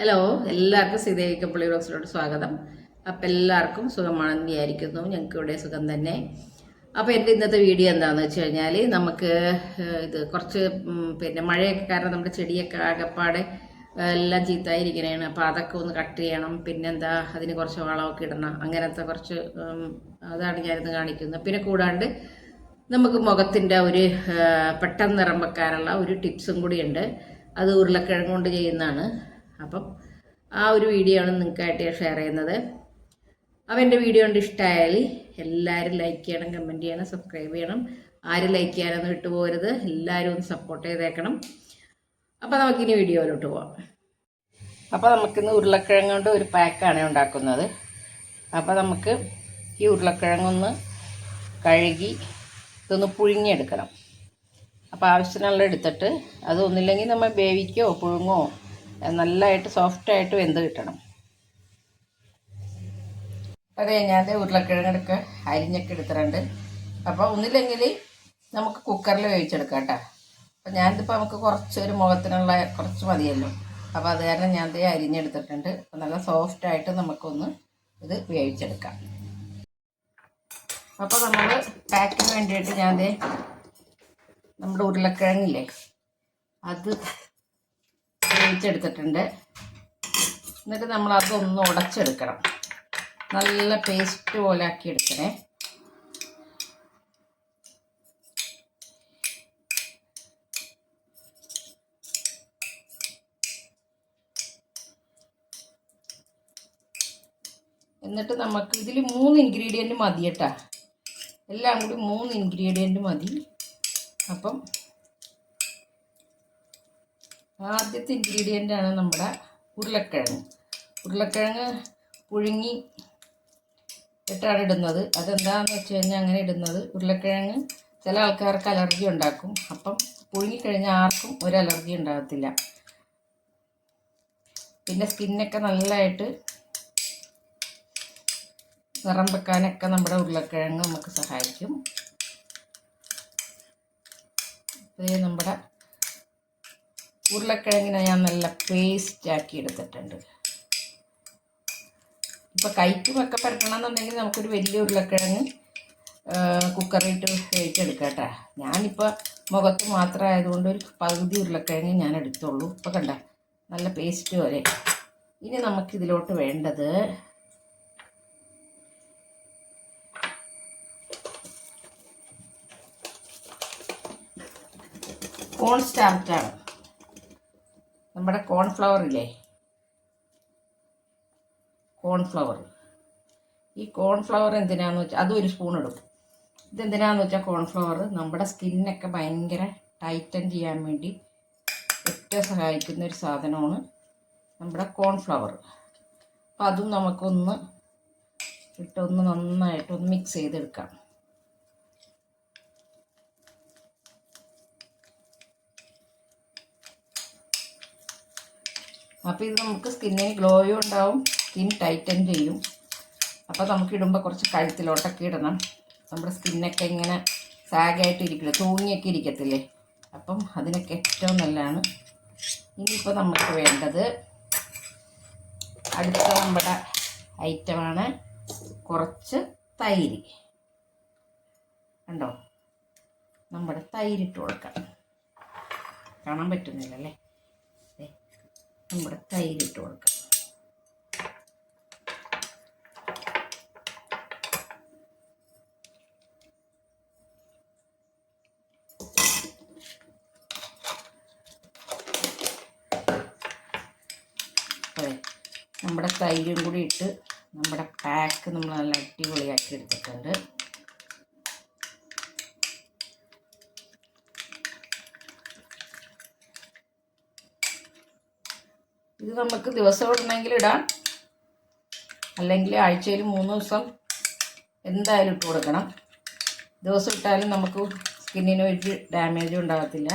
Hello എല്ലാവർക്കും സീതയ്ക്ക് പുള്ളി ബ്ലോഗ്സിലോട്ട് സ്വാഗതം. അപ്പം എല്ലാവർക്കും സുഖമാണെന്ന് വിചാരിക്കുന്നു ഞങ്ങൾക്ക് ഇവിടെ സുഖം തന്നെ. അപ്പോൾ എന്റെ ഇന്നത്തെ വീഡിയോ എന്താണെന്ന് വെച്ച് കഴിഞ്ഞാൽ നമുക്ക് ഇത് കുറച്ച് പിന്നെ മഴയൊക്കെ കാരണം നമ്മുടെ ചെടിയൊക്കെ ആകപ്പാടെ എല്ലാം ചീത്തായിരിക്കണേണ്. അപ്പോൾ അതൊക്കെ ഒന്ന് കട്ട് ചെയ്യണം. പിന്നെന്താ അതിന് കുറച്ച് വളമൊക്കെ ഇടണം. അങ്ങനത്തെ കുറച്ച് അതാണ് ഞാനിന്ന് കാണിക്കുന്നത്. പിന്നെ കൂടാണ്ട് നമുക്ക് മുഖത്തിന്റെ ഒരു പെട്ടെന്ന് നിറം വെക്കാനുള്ള ഒരു ടിപ്സും കൂടിയുണ്ട്. അത് ഉരുളക്കിഴങ്ങ് കൊണ്ട് ചെയ്യുന്നതാണ്. അപ്പം ആ ഒരു വീഡിയോ ആണ് നിങ്ങൾക്കായിട്ട് ഞാൻ ഷെയർ ചെയ്യുന്നത്. അപ്പോൾ എന്റെ വീഡിയോ കൊണ്ട് ഇഷ്ടമായാൽ എല്ലാവരും ലൈക്ക് ചെയ്യണം കമന്റ് ചെയ്യണം സബ്സ്ക്രൈബ് ചെയ്യണം. ആരും ലൈക്ക് ചെയ്യാനൊന്നും വിട്ടുപോകരുത് എല്ലാവരും ഒന്ന് സപ്പോർട്ട് ചെയ്തേക്കണം. അപ്പോൾ നമുക്കിനി വീഡിയോയിലോട്ട് പോവാം. അപ്പോൾ നമുക്കിന്ന് ഉരുളക്കിഴങ്ങ് കൊണ്ട് ഒരു പാക്കാണ് ഉണ്ടാക്കുന്നത്. അപ്പോൾ നമുക്ക് ഈ ഉരുളക്കിഴങ്ങൊന്ന് കഴുകി ഇതൊന്ന് പുഴുങ്ങിയെടുക്കണം. അപ്പോൾ ആവശ്യത്തിനുള്ള എടുത്തിട്ട് അത് ഒന്നില്ലെങ്കിൽ നമ്മൾ വേവിക്കോ പുഴുങ്ങോ നല്ലതായിട്ട് സോഫ്റ്റായിട്ട് വെന്ത് കിട്ടണം. അത് കഴിഞ്ഞാൽ ഉരുളക്കിഴങ്ങെടുക്ക് അരിഞ്ഞൊക്കെ എടുത്തിട്ടുണ്ട്. അപ്പോൾ ഒന്നില്ലെങ്കിൽ നമുക്ക് കുക്കറിൽ വേവിച്ചെടുക്കാം കേട്ടോ. അപ്പോൾ ഞാനിതിപ്പോൾ നമുക്ക് കുറച്ച് ഒരു മുഖത്തിനുള്ള കുറച്ച് മതിയല്ലോ. അപ്പോൾ അത് കാരണം ഞാൻ ദേ അരിഞ്ഞെടുത്തിട്ടുണ്ട്. അപ്പോൾ നല്ല സോഫ്റ്റായിട്ട് നമുക്കൊന്ന് ഇത് വേവിച്ചെടുക്കാം. അപ്പോൾ നമ്മൾ പാക്കിന് വേണ്ടിയിട്ട് ഞാൻ നമ്മുടെ ഉരുളക്കിഴങ്ങില്ലേ അത് വേവിച്ചെടുത്തിട്ടുണ്ട്. എന്നിട്ട് നമ്മൾ അതൊന്ന് ഉടച്ചെടുക്കണം. നല്ല പേസ്റ്റ് പോലെ ആക്കി എടുക്കണേ എന്നിട്ട് നമുക്ക് ഇതിൽ മൂന്ന് ഇൻഗ്രീഡിയന്റ് മതി കേട്ടാ. എല്ലാം കൂടി മൂന്ന് ഇൻഗ്രീഡിയന്റ് മതി. അപ്പം ആദ്യത്തെ ഇൻഗ്രീഡിയന്റ് ആണ് നമ്മുടെ ഉരുളക്കിഴങ്ങ്. ഉരുളക്കിഴങ്ങ് പുഴുങ്ങി ഇട്ടാണ് ഇടുന്നത്. അതെന്താണെന്ന് വെച്ച് കഴിഞ്ഞാൽ അങ്ങനെ ഇടുന്നത്. ഉരുളക്കിഴങ്ങ് ചില ആൾക്കാർക്ക് അലർജി ഉണ്ടാക്കും. അപ്പം പുഴുങ്ങിക്കഴിഞ്ഞാൽ ആർക്കും ഒരു അലർജി ഉണ്ടാകത്തില്ല. പിന്നെ സ്കിന്നൊക്കെ നല്ലതായിട്ട് നിറം വെക്കാനൊക്കെ നമ്മുടെ ഉരുളക്കിഴങ്ങ് നമുക്ക് സഹായിക്കും. ഇത് നമ്മുടെ ഉരുളക്കിഴങ്ങിനെ ഞാൻ നല്ല പേസ്റ്റ് ആക്കി എടുത്തിട്ടുണ്ട്. ഇപ്പോൾ കൈക്കുമൊക്കെ പരട്ടണമെന്നുണ്ടെങ്കിൽ നമുക്കൊരു വലിയ ഉരുളക്കിഴങ്ങ് കുക്കറിട്ട് വേവിച്ചെടുക്കാം കേട്ടോ ഞാനിപ്പോൾ മുഖത്ത് മാത്രം ആയതുകൊണ്ട് ഒരു പകുതി ഉരുളക്കിഴങ്ങ് ഞാൻ എടുത്തോളൂ ഇപ്പോൾ കണ്ട നല്ല പേസ്റ്റ് പോലെ. ഇനി നമുക്കിതിലോട്ട് വേണ്ടത് കോൺ സ്റ്റാർച്ചാണ് നമ്മുടെ കോൺഫ്ലവർ ഇല്ലേ? കോൺഫ്ലവർ ഈ കോൺഫ്ലവർ എന്തിനാന്ന് വെച്ചാൽ അതും ഒരു സ്പൂൺ ഇടും. ഇതെന്തിനാന്ന് വെച്ചാൽ കോൺഫ്ലവർ നമ്മുടെ സ്കിന്നൊക്കെ ഭയങ്കര ടൈറ്റൻ ചെയ്യാൻ വേണ്ടി ഏറ്റവും സഹായിക്കുന്ന ഒരു സാധനമാണ് നമ്മുടെ കോൺഫ്ലവർ അപ്പം അതും നമുക്കൊന്ന് ഇട്ടൊന്ന് നന്നായിട്ടൊന്ന് മിക്സ് ചെയ്തെടുക്കാം. അപ്പോൾ ഇത് നമുക്ക് സ്കിന്നിന് ഗ്ലോയും ഉണ്ടാവും സ്കിൻ ടൈറ്റൻ ചെയ്യും. അപ്പോൾ നമുക്ക് ഇടുമ്പോൾ കുറച്ച് കഴുത്തിലോട്ടൊക്കെ ഇടണം. നമ്മുടെ സ്കിന്നൊക്കെ ഇങ്ങനെ സാഗായിട്ട് ഇരിക്കില്ല തൂങ്ങിയൊക്കെ ഇരിക്കത്തില്ലേ? അപ്പം അതിനൊക്കെ ഏറ്റവും നല്ലതാണ്. ഇനിയിപ്പോൾ നമുക്ക് വേണ്ടത് അടുത്ത നമ്മുടെ ഐറ്റമാണ് കുറച്ച് തൈര്. കണ്ടോ? നമ്മുടെ തൈരിട്ട് കൊടുക്കാം. കാണാൻ പറ്റുന്നില്ലല്ലേ? നമ്മുടെ തൈരിട്ട് കൊടുക്കാം. നമ്മുടെ തൈരും കൂടി ഇട്ട് നമ്മുടെ പാക്ക് നമ്മൾ നല്ല അടിപൊളിയാക്കി എടുത്തിട്ടുണ്ട്. ഇത് നമുക്ക് ദിവസം ഇടണമെങ്കിൽ ഇടാം. അല്ലെങ്കിൽ ആഴ്ചയിൽ മൂന്ന് ദിവസം എന്തായാലും ഇട്ട് കൊടുക്കണം. ദിവസം ഇട്ടാലും നമുക്ക് സ്കിന്നിന് ഒരു ഡാമേജും ഉണ്ടാകത്തില്ല.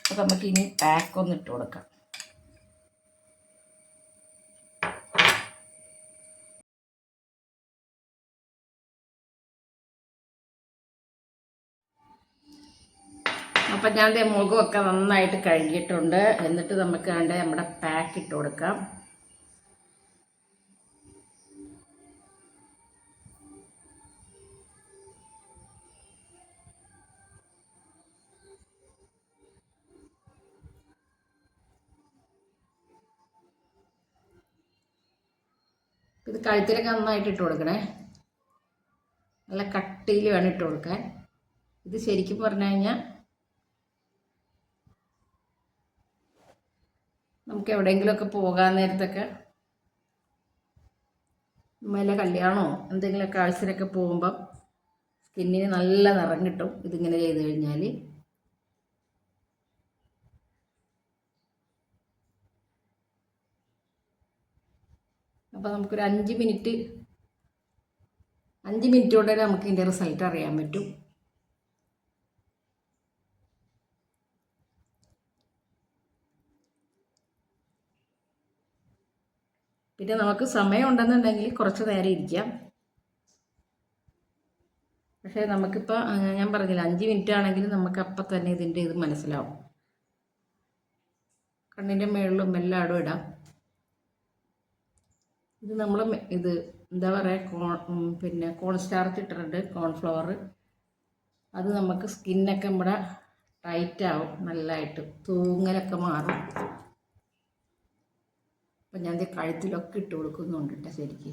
അപ്പോൾ നമുക്ക് ഇനി പാക്ക് ഒന്ന് ഇട്ട് കൊടുക്കാം. അപ്പം ഞാൻ മുഖമൊക്കെ നന്നായിട്ട് കഴുകിയിട്ടുണ്ട്. എന്നിട്ട് നമുക്ക് വേണ്ട നമ്മുടെ പാക്ക് ഇട്ട് കൊടുക്കാം. ഇത് കഴുത്തിലൊക്കെ നന്നായിട്ട് ഇട്ട് കൊടുക്കണേ. നല്ല കട്ടിയിൽ വേണം ഇട്ട് കൊടുക്കാൻ. ഇത് ശരിക്കും പറഞ്ഞു കഴിഞ്ഞാൽ നമുക്ക് എവിടെയെങ്കിലുമൊക്കെ പോകാൻ നേരത്തൊക്കെ വല്ല കല്യാണമോ എന്തെങ്കിലുമൊക്കെ ആവശ്യത്തിനൊക്കെ പോകുമ്പം സ്കിന്നിന് നല്ല നിറം കിട്ടും ഇതിങ്ങനെ ചെയ്ത് കഴിഞ്ഞാൽ അപ്പോൾ നമുക്കൊരു അഞ്ച് മിനിറ്റ് അഞ്ച് മിനിറ്റ് കൊണ്ട് നമുക്ക് ഇതിന്റെ റിസൾട്ട് അറിയാൻ പറ്റും. പിന്നെ നമുക്ക് സമയം ഉണ്ടെന്നുണ്ടെങ്കിൽ കുറച്ച് നേരം ഇരിക്കാം. പക്ഷേ നമുക്കിപ്പോൾ ഞാൻ പറഞ്ഞില്ല അഞ്ച് മിനിറ്റ് ആണെങ്കിൽ നമുക്ക് അപ്പം തന്നെ ഇതിന്റെ ഇത് മനസ്സിലാവും. കണ്ണിന്റെ മുകളിലും എല്ലായിടും ഇടാം. ഇത് നമ്മൾ ഇത് എന്താ പറയുക കോൺ പിന്നെ കോൺസ്റ്റാർച്ച് ഇട്ടിട്ടുണ്ട് കോൺഫ്ലവർ അത് നമുക്ക് സ്കിന്നൊക്കെ നമ്മുടെ ടൈറ്റാവും നല്ലതായിട്ട് തൂങ്ങലൊക്കെ മാറും. അപ്പം ഞാൻ കഴുത്തിലൊക്കെ ഇട്ട് കൊടുക്കുന്നുണ്ട് കേട്ടോ ശരിക്ക്.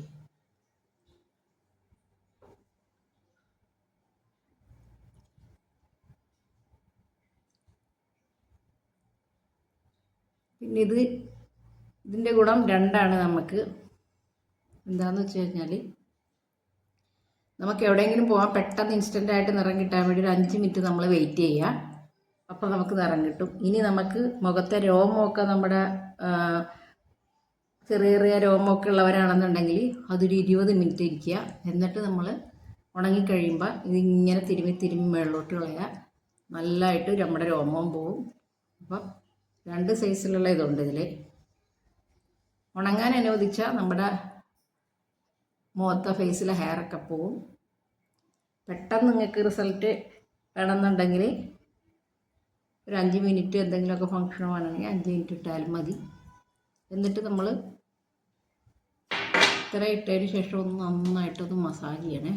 പിന്നെ ഇത് ഇതിന്റെ ഗുണം രണ്ടാണ് നമുക്ക്. എന്താണെന്ന് വെച്ച് കഴിഞ്ഞാൽ നമുക്ക് എവിടെയെങ്കിലും പോകാൻ പെട്ടെന്ന് ഇൻസ്റ്റന്റ് ആയിട്ട് നിറം കിട്ടാൻ വേണ്ടി ഒരു അഞ്ച് മിനിറ്റ് നമ്മൾ വെയിറ്റ് ചെയ്യുക അപ്പോൾ നമുക്ക് നിറം കിട്ടും. ഇനി നമുക്ക് മുഖത്തെ രോമമൊക്കെ നമ്മുടെ ചെറിയ ചെറിയ രോമമൊക്കെ ഉള്ളവരാണെന്നുണ്ടെങ്കിൽ അതൊരു ഇരുപത് മിനിറ്റ് ഇരിക്കുക. എന്നിട്ട് നമ്മൾ ഉണങ്ങിക്കഴിയുമ്പോൾ ഇതിങ്ങനെ തിരുമ്മി തിരുമ്മി മേളിലോട്ട് കളയുക. നല്ലതായിട്ട് നമ്മുടെ രോമവും പോവും. അപ്പം രണ്ട് സൈസിലുള്ള ഇതുണ്ട് ഇതിൽ ഉണങ്ങാൻ അനുവദിച്ചാൽ നമ്മുടെ മുഖത്തെ ഫേസിലെ ഹെയറൊക്കെ പോവും. പെട്ടെന്ന് നിങ്ങൾക്ക് റിസൾട്ട് വേണമെന്നുണ്ടെങ്കിൽ ഒരു അഞ്ച് മിനിറ്റ് എന്തെങ്കിലുമൊക്കെ ഫങ്ഷൻ വേണമെങ്കിൽ അഞ്ച് മിനിറ്റ് ഇട്ടാലും മതി. എന്നിട്ട് നമ്മൾ ഇത്ര ഇട്ടതിന് ശേഷം ഒന്ന് നന്നായിട്ടൊന്ന് മസാജ് ചെയ്യണേ.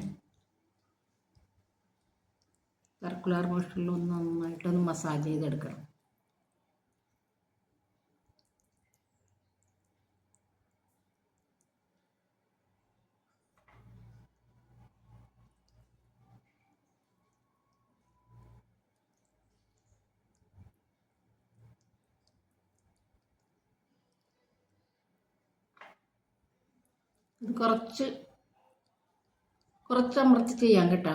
സർക്കുലർ മോഷനിൽ ഒന്ന് നന്നായിട്ടൊന്ന് മസാജ് ചെയ്തെടുക്കണം. കുറച്ച് കുറച്ച് അമർത്തി ചെയ്യാം കേട്ടോ.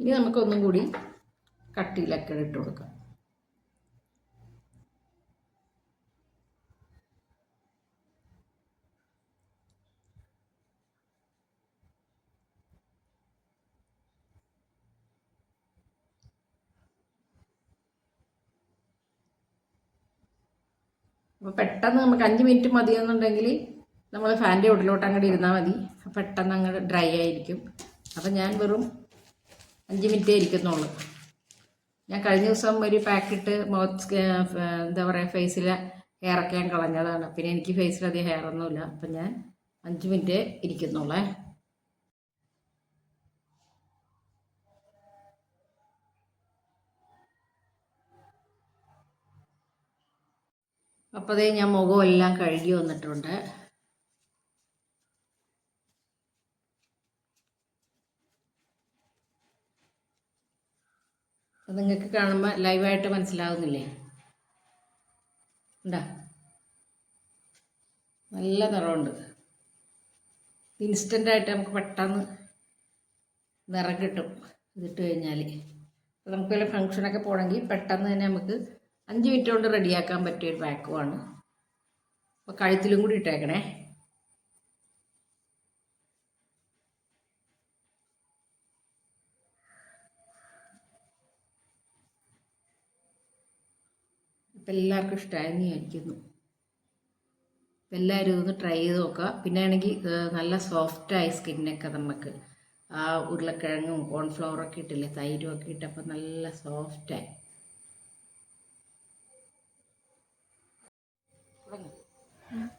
ഇനി നമുക്കൊന്നും കൂടി കട്ടിയിലൊക്കെ ഇട്ട് കൊടുക്കാം. അപ്പോൾ പെട്ടെന്ന് നമുക്ക് അഞ്ച് മിനിറ്റ് മതിയെന്നുണ്ടെങ്കിൽ നമ്മൾ ഫാന്റെ ഉള്ളിലോട്ട് അങ്ങോട്ട് ഇരുന്നാൽ മതി. പെട്ടെന്ന് അങ്ങോട്ട് ഡ്രൈ ആയിരിക്കും. അപ്പം ഞാൻ വെറും അഞ്ച് മിനിറ്റേ ഇരിക്കുന്നുള്ളൂ ഞാൻ കഴിഞ്ഞ ദിവസം ഒരു പാക്കറ്റ് മൗത്ത് എന്താ പറയുക ഫേസിലെ ഹെയറൊക്കെ ഞാൻ കളഞ്ഞതാണ്. പിന്നെ എനിക്ക് ഫേസിലധികം ഹെയറൊന്നുമില്ല അപ്പം ഞാൻ അഞ്ച് മിനിറ്റ് ഇരിക്കുന്നുള്ളേ. അപ്പോൾ അതേ ഞാൻ മുഖമെല്ലാം കഴുകി വന്നിട്ടുണ്ട് അത് നിങ്ങൾക്ക് കാണുമ്പോൾ ലൈവായിട്ട് മനസ്സിലാവുന്നില്ലേ? ഉണ്ടാ? നല്ല നിറമുണ്ട് ഇൻസ്റ്റന്റായിട്ട് നമുക്ക് പെട്ടെന്ന് നിറം കിട്ടും. ഇതിട്ട് കഴിഞ്ഞാൽ നമുക്ക് വല്ല ഫങ്ഷനൊക്കെ പോകണമെങ്കിൽ പെട്ടെന്ന് തന്നെ നമുക്ക് അഞ്ച് മിനിറ്റ് കൊണ്ട് റെഡിയാക്കാൻ പറ്റിയ ഒരു പാക്കുമാണ് അപ്പോൾ കഴുത്തിലും കൂടി ഇട്ടേക്കണേ. അപ്പം എല്ലാവർക്കും ഇഷ്ടമായെന്ന് വിചാരിക്കുന്നു. അപ്പം എല്ലാവരും ഇതൊന്ന് ട്രൈ ചെയ്ത് നോക്കുക. പിന്നെ ആണെങ്കിൽ നല്ല സോഫ്റ്റായ സ്കിന്നൊക്കെ നമുക്ക് ആ ഉരുളക്കിഴങ്ങും കോൺഫ്ലവറൊക്കെ ഇട്ടില്ലേ തൈരും ഒക്കെ ഇട്ടപ്പോൾ നല്ല സോഫ്റ്റായി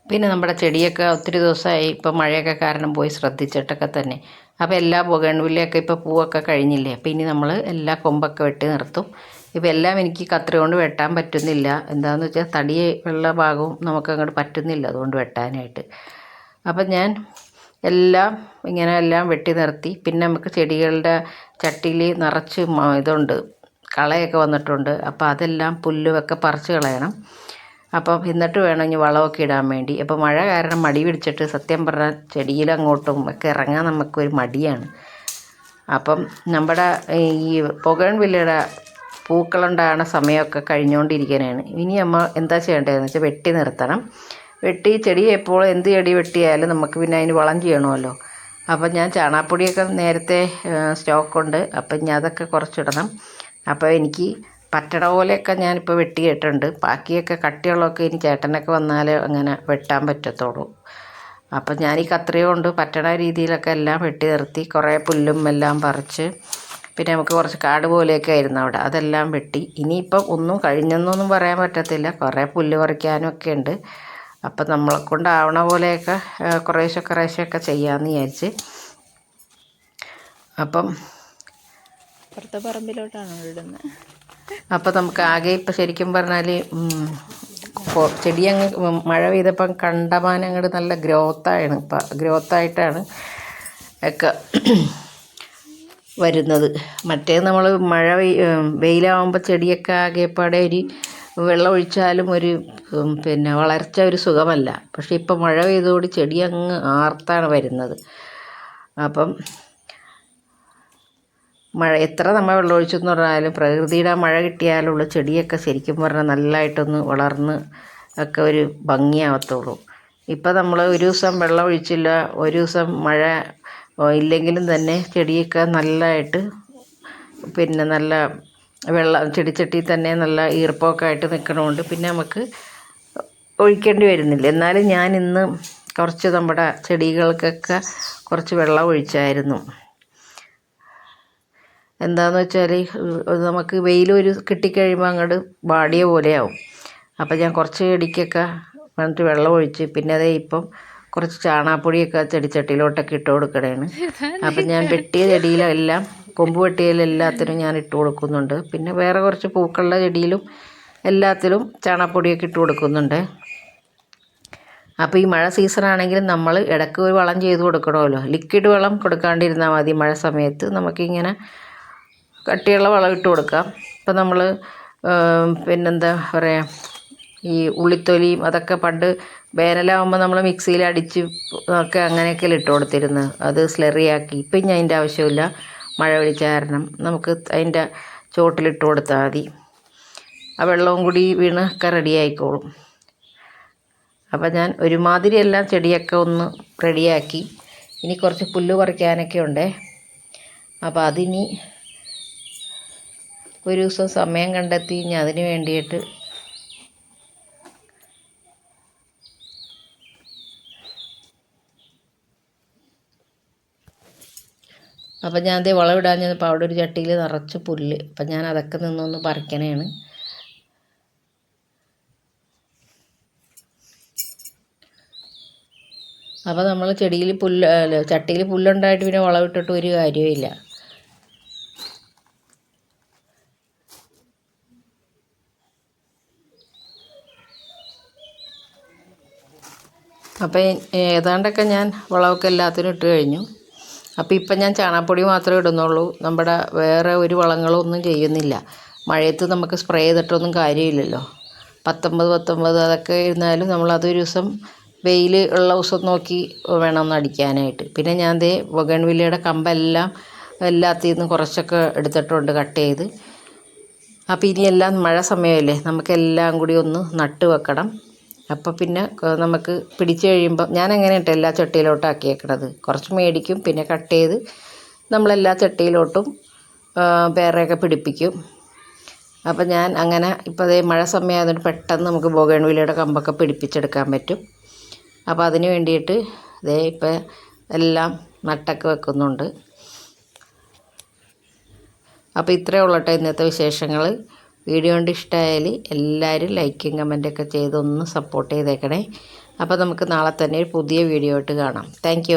പിന്നെ നമ്മുടെ ചെടിയൊക്കെ ഒത്തിരി ദിവസമായി ഇപ്പോൾ മഴയൊക്കെ കാരണം പോയി ശ്രദ്ധിച്ചിട്ടൊക്കെ തന്നെ. അപ്പോൾ എല്ലാ ബൊഗൺവില്ലയൊക്കെ ഇപ്പോൾ പൂവൊക്കെ കഴിഞ്ഞില്ലേ? അപ്പോൾ ഇനി നമ്മൾ എല്ലാ കൊമ്പൊക്കെ വെട്ടി നിർത്തും. ഇപ്പോൾ എല്ലാം എനിക്ക് കത്രി കൊണ്ട് വെട്ടാൻ പറ്റുന്നില്ല. എന്താണെന്ന് വെച്ചാൽ തടി ഉള്ള ഭാഗവും നമുക്ക് അങ്ങോട്ട് പറ്റുന്നില്ല അതുകൊണ്ട് വെട്ടാനായിട്ട്. അപ്പം ഞാൻ എല്ലാം ഇങ്ങനെ എല്ലാം വെട്ടി നിർത്തി. പിന്നെ നമുക്ക് ചെടികളുടെ ചട്ടിയിൽ നിറച്ച് ഇതുണ്ട് കളയൊക്കെ വന്നിട്ടുണ്ട്. അപ്പോൾ അതെല്ലാം പുല്ലുമൊക്കെ പറിച്ച് കളയണം. അപ്പം എന്നിട്ട് വേണം ഇനി വളമൊക്കെ ഇടാൻ വേണ്ടി. അപ്പോൾ മഴ കാരണം മടി പിടിച്ചിട്ട് സത്യം പറഞ്ഞാൽ ചെടിയിലങ്ങോട്ടും ഒക്കെ ഇറങ്ങാൻ നമുക്കൊരു മടിയാണ്. അപ്പം നമ്മുടെ ഈ പുകഴൻ വില്ലയുടെ പൂക്കളുണ്ടാകുന്ന സമയമൊക്കെ കഴിഞ്ഞുകൊണ്ടിരിക്കാനാണ് ഇനി നമ്മൾ എന്താ ചെയ്യേണ്ടതെന്ന് വെച്ചാൽ വെട്ടി നിർത്തണം. വെട്ടി ചെടി എപ്പോൾ എന്ത് ചെടി വെട്ടിയാലും നമുക്ക് പിന്നെ അതിന് വളം ചെയ്യണമല്ലോ. അപ്പം ഞാൻ ചാണാപ്പൊടിയൊക്കെ നേരത്തെ സ്റ്റോക്കുണ്ട്. അപ്പം ഞാൻ അതൊക്കെ കുറച്ചിടണം. അപ്പോൾ എനിക്ക് പറ്റട പോലെയൊക്കെ ഞാനിപ്പോൾ വെട്ടിയിട്ടുണ്ട്. ബാക്കിയൊക്കെ കട്ടിയുള്ളതൊക്കെ ഇനി ചേട്ടനൊക്കെ വന്നാൽ അങ്ങനെ വെട്ടാൻ പറ്റത്തുള്ളൂ. അപ്പം ഞാൻ ഈ കത്രിക കൊണ്ട് പറ്റണ രീതിയിലൊക്കെ എല്ലാം വെട്ടി നിർത്തി കുറേ പുല്ലും എല്ലാം പറിച്ച് പിന്നെ നമുക്ക് കുറച്ച് കാട് പോലെയൊക്കെ ആയിരുന്നു അവിടെ. അതെല്ലാം വെട്ടി. ഇനിയിപ്പം ഒന്നും കഴിഞ്ഞെന്നൊന്നും പറയാൻ പറ്റത്തില്ല. കുറേ പുല്ല് പറിക്കാനും ഒക്കെ ഉണ്ട്. അപ്പം നമ്മളെ കൊണ്ടാവണ പോലെയൊക്കെ കുറേശ്ശെ കുറേശ്ശെയൊക്കെ ചെയ്യാമെന്ന് വിചാരിച്ച്. അപ്പം പുറത്തെ പറമ്പിലോട്ടാണോ ഇടുന്നത് അപ്പോൾ നമുക്ക് ആകെ ഇപ്പം ശരിക്കും പറഞ്ഞാൽ ചെടി അങ്ങ് മഴ പെയ്തപ്പം കണ്ടമാനം അങ്ങോട്ട് നല്ല ഗ്രോത്തായാണ് ഇപ്പം ഗ്രോത്തായിട്ടാണ് ഒക്കെ വരുന്നത്. മറ്റേ നമ്മൾ മഴ വെയിലാവുമ്പോൾ ചെടിയൊക്കെ ആകെപ്പാടെ ഒരു വെള്ളം ഒഴിച്ചാലും ഒരു പിന്നെ വളർച്ച ഒരു സുഖമല്ല. പക്ഷേ ഇപ്പം മഴ പെയ്തോടി ചെടി അങ്ങ് ആർത്താണ് വരുന്നത്. അപ്പം മഴ എത്ര നമ്മൾ വെള്ളമൊഴിച്ചെന്ന് പറഞ്ഞാലും പ്രകൃതിയുടെ മഴ കിട്ടിയാലുള്ള ചെടിയൊക്കെ ശരിക്കും പറഞ്ഞാൽ നല്ലതായിട്ടൊന്ന് വളർന്ന് ഒക്കെ ഒരു ഭംഗിയാവത്തുള്ളൂ. ഇപ്പം നമ്മൾ ഒരു ദിവസം വെള്ളം ഒഴിച്ചില്ല ഒരു ദിവസം മഴ ഇല്ലെങ്കിലും തന്നെ ചെടിയൊക്കെ നല്ലതായിട്ട് പിന്നെ നല്ല വെള്ളം ചെടിച്ചട്ടി തന്നെ നല്ല ഈർപ്പമൊക്കെ ആയിട്ട് നിൽക്കണതുകൊണ്ട് പിന്നെ നമുക്ക് ഒഴിക്കേണ്ടി വരുന്നില്ല. എന്നാലും ഞാൻ ഇന്ന് കുറച്ച് നമ്മുടെ ചെടികൾക്കൊക്കെ കുറച്ച് വെള്ളം ഒഴിച്ചായിരുന്നു. എന്താന്ന് വെച്ചാൽ നമുക്ക് വെയിൽ ഒരു കിട്ടിക്കഴിയുമ്പോൾ അങ്ങോട്ട് വാടിയ പോലെയാവും. അപ്പോൾ ഞാൻ കുറച്ച് ചെടിക്കൊക്കെ വന്നിട്ട് വെള്ളം ഒഴിച്ച് പിന്നെ അതേ ഇപ്പം കുറച്ച് ചാണാപ്പൊടിയൊക്കെ ചെടിച്ചട്ടിയിലോട്ടൊക്കെ ഇട്ട് കൊടുക്കണേണ്. അപ്പം ഞാൻ വെട്ടിയ ചെടിയിലെല്ലാം കൊമ്പ് വെട്ടിയതിലെല്ലാത്തിനും ഞാൻ ഇട്ട് കൊടുക്കുന്നുണ്ട്. പിന്നെ വേറെ കുറച്ച് പൂക്കളുടെ ചെടിയിലും എല്ലാത്തിലും ചാണാപ്പൊടിയൊക്കെ ഇട്ട് കൊടുക്കുന്നുണ്ട്. അപ്പോൾ ഈ മഴ സീസൺ ആണെങ്കിലും നമ്മൾ ഇടയ്ക്ക് ഒരു വളം ചെയ്ത് കൊടുക്കണമല്ലോ. ലിക്വിഡ് വളം കൊടുക്കാണ്ടിരുന്നാൽ മതി മഴ സമയത്ത്. നമുക്കിങ്ങനെ കട്ടിയുള്ള വളം ഇട്ട് കൊടുക്കാം. ഇപ്പം നമ്മൾ പിന്നെന്താ പറയുക ഈ ഉള്ളിത്തൊലിയും അതൊക്കെ പണ്ട് വേനലാകുമ്പോൾ നമ്മൾ മിക്സിയിൽ അടിച്ച് ഒക്കെ അങ്ങനെയൊക്കെ ഇട്ട് കൊടുത്തിരുന്നത് അത് സ്ലെറിയാക്കി ഇപ്പം ഇനി അതിന്റെ ആവശ്യമില്ല. മഴ പിടിച്ച കാരണം നമുക്ക് അതിന്റെ ചോട്ടിലിട്ട് കൊടുത്താൽ മതി. ആ വെള്ളവും കൂടി വീണ് ഒക്കെ റെഡി ആയിക്കോളും. അപ്പം ഞാൻ ഒരുമാതിരി എല്ലാം ചെടിയൊക്കെ ഒന്ന് റെഡിയാക്കി ഇനി കുറച്ച് പുല്ല് പറിക്കാനൊക്കെ ഉണ്ടേ. അപ്പോൾ അതിനി ഒരു ദിവസം സമയം കണ്ടെത്തി ഇനി അതിന് വേണ്ടിയിട്ട് അപ്പം ഞാൻ അതേ വളമിടാൻ ചെന്നപ്പോൾ അവിടെ ഒരു ചട്ടിയിൽ നിറച്ച് പുല്ല്. അപ്പം ഞാൻ അതൊക്കെ നിന്നൊന്ന് പറിക്കണേണ്. അപ്പോൾ നമ്മൾ ചെടിയിൽ പുല്ല് ചട്ടിയിൽ പുല്ലുണ്ടായിട്ട് പിന്നെ വളമിട്ടിട്ട് ഒരു കാര്യമില്ല അപ്പോൾ ഏതാണ്ടൊക്കെ ഞാൻ വളമൊക്കെ എല്ലാത്തിനും ഇട്ട് കഴിഞ്ഞു. അപ്പോൾ ഇപ്പം ഞാൻ ചാണകപ്പൊടി മാത്രമേ ഇടുന്നുള്ളൂ. നമ്മുടെ വേറെ ഒരു വളങ്ങളും ഒന്നും ചെയ്യുന്നില്ല. മഴയത്ത് നമുക്ക് സ്പ്രേ ചെയ്തിട്ടൊന്നും കാര്യമില്ലല്ലോ. പത്തൊമ്പത് പത്തൊമ്പത് അതൊക്കെ ഇരുന്നാലും നമ്മളതൊരു ദിവസം വെയിൽ ഉള്ള ദിവസം നോക്കി വേണം ഒന്ന് അടിക്കാനായിട്ട് പിന്നെ ഞാൻ ദേ ബൊഗൺവില്ലയുടെ കമ്പെല്ലാം എല്ലാത്തിൽ നിന്ന് കുറച്ചൊക്കെ എടുത്തിട്ടുണ്ട് കട്ട് ചെയ്ത്. അപ്പോൾ ഇനിയെല്ലാം മഴ സമയമല്ലേ? നമുക്കെല്ലാം കൂടി ഒന്ന് നട്ട് വെക്കണം. അപ്പോൾ പിന്നെ നമുക്ക് പിടിച്ചു കഴിയുമ്പോൾ ഞാൻ അങ്ങനെ ഇട്ട് എല്ലാ ചട്ടിയിലോട്ടും ആക്കിയേക്കണത്. കുറച്ച് മേടിക്കും പിന്നെ കട്ട് ചെയ്ത് നമ്മളെല്ലാ ചട്ടിയിലോട്ടും വേറെയൊക്കെ പിടിപ്പിക്കും. അപ്പോൾ ഞാൻ അങ്ങനെ ഇപ്പോൾ അതേ മഴ സമയമായതുകൊണ്ട് പെട്ടെന്ന് നമുക്ക് ബോഗൺവില്ലയുടെ കമ്പൊക്കെ പിടിപ്പിച്ചെടുക്കാൻ പറ്റും. അപ്പോൾ അതിന് വേണ്ടിയിട്ട് ഇതേ ഇപ്പോൾ എല്ലാം നട്ടൊക്കെ വെക്കുന്നുണ്ട്. അപ്പോൾ ഇത്രയേ ഉള്ളട്ടെ ഇന്നത്തെ വിശേഷങ്ങൾ വീഡിയോ കൊണ്ട് ഇഷ്ടമായാൽ എല്ലാവരും ലൈക്കും കമന്റൊക്കെ ചെയ്തൊന്ന് സപ്പോർട്ട് ചെയ്തേക്കണേ. അപ്പോൾ നമുക്ക് നാളെ തന്നെ ഒരു പുതിയ വീഡിയോ ആയിട്ട് കാണാം. താങ്ക്